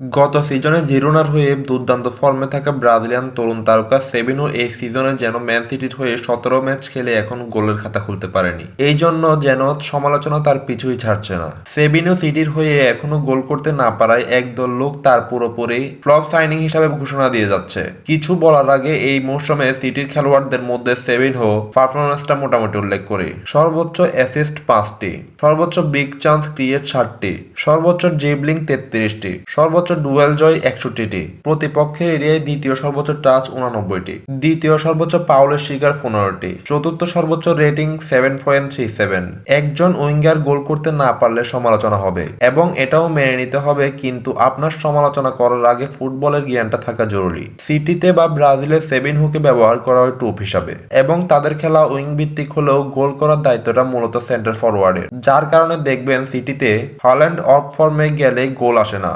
গত সিজনে জিরোনার হয়ে দুর্দান্ত ফর্মে থাকা ব্রাজিলিয়ান তরুণ তারকা সেবিনো এই সিজনে যেন ম্যান সিটির হয়ে সতেরো ম্যাচ খেলে এখন গোলের খাতা খুলতে পারেনি। এই জন্য যেন সমালোচনা তার পিছুই ছাড়ছে না। সেবিনো সিটির হয়ে এখনও গোল করতে না পারায় একদল লোক তার পুরোপুরি ফ্লপ সাইনিং হিসাবে ঘোষণা দিয়ে যাচ্ছে। কিছু বলার আগে এই মৌসুমে সিটির খেলোয়াড়দের মধ্যে সেভিনহো পারফরমেন্সটা মোটামুটি উল্লেখ করি। সর্বোচ্চ অ্যাসিস্ট পাঁচটি, সর্বোচ্চ বিগ চান্স ক্রিয়েট ষাটটি, সর্বোচ্চ ড্রিবলিং তেত্রিশটি, সর্বোচ্চ ডুয়েল জয় একষট্টিটি। প্রতিপক্ষের এরিয়ায় দ্বিতীয় সর্বোচ্চ টাচ উনানব্বইটি। দ্বিতীয় সর্বোচ্চ পাউলের শিকার পনেরোটি। চতুর্থ সর্বোচ্চ rating seven point three seven. একজন উইঙ্গার গোল করতে না পারলে সমালোচনা হবে, এবং এটাও মেনে নিতে হবে, কিন্তু আপনার সমালোচনা করার আগে ফুটবলের জ্ঞানটা থাকা জরুরি। সিটিতে বা ব্রাজিলের সেভিন হুকে ব্যবহার করা হয় টুপ হিসাবে, এবং তাদের খেলা উইং ভিত্তিক হলেও গোল করার দায়িত্বটা মূলত সেন্টার ফরওয়ার্ডের যার কারণে দেখবেন সিটিতে হল্যান্ড অফ ফর্মে গেলে গোল আসে না।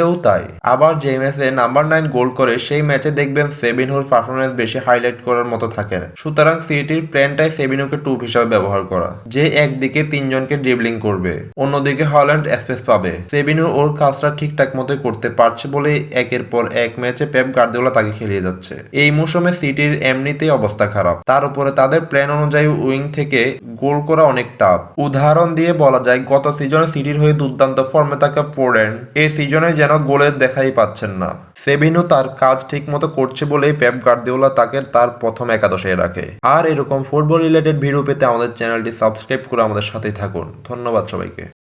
ব্রাজিলেও তাই। আবার যে ম্যাচে নাম্বার নাইন গোল করে, সেই ম্যাচে দেখবেন সেভিনহুর পারফরমেন্স বেশি হাইলাইট করার মতো থাকে। সুতরাং সিটির প্ল্যানটাই সেভিনোকে টুপ হিসাবে ব্যবহার করা, যে একদিকে তিনজনকে ড্রিবলিং করবে, অন্যদিকে হল্যান্ড স্পেস পাবে। সেভিনো ওর কাজটা ঠিকঠাক মতো করতে পারছে বলে একের পর এক ম্যাচে পেপ গার্দিওলা তাকে খেলিয়ে যাচ্ছে। এই মৌসুমে সিটির এমনিতেই অবস্থা খারাপ। তার উপরে তাদের প্ল্যান অনুযায়ী উইং থেকে গোল করা অনেক টাফ উদাহরণ দিয়ে বলা যায়, গত সিজনে সিটির হয়ে দুর্দান্ত ফর্মে থাকা পোর্ডেন এই সিজনে যেন গোলের দেখাই পাচ্ছেন না? সেভিনও তার কাজ ঠিক মতো করছে বলেই পেপ গার্দিওলা তাকে তার প্রথম একাদশে রাখে। আর এরকম ফুটবল রিলেটেড ভিডিও পেতে আমাদের চ্যানেলটি সাবস্ক্রাইব করে আমাদের সাথেই থাকুন। ধন্যবাদ সবাইকে।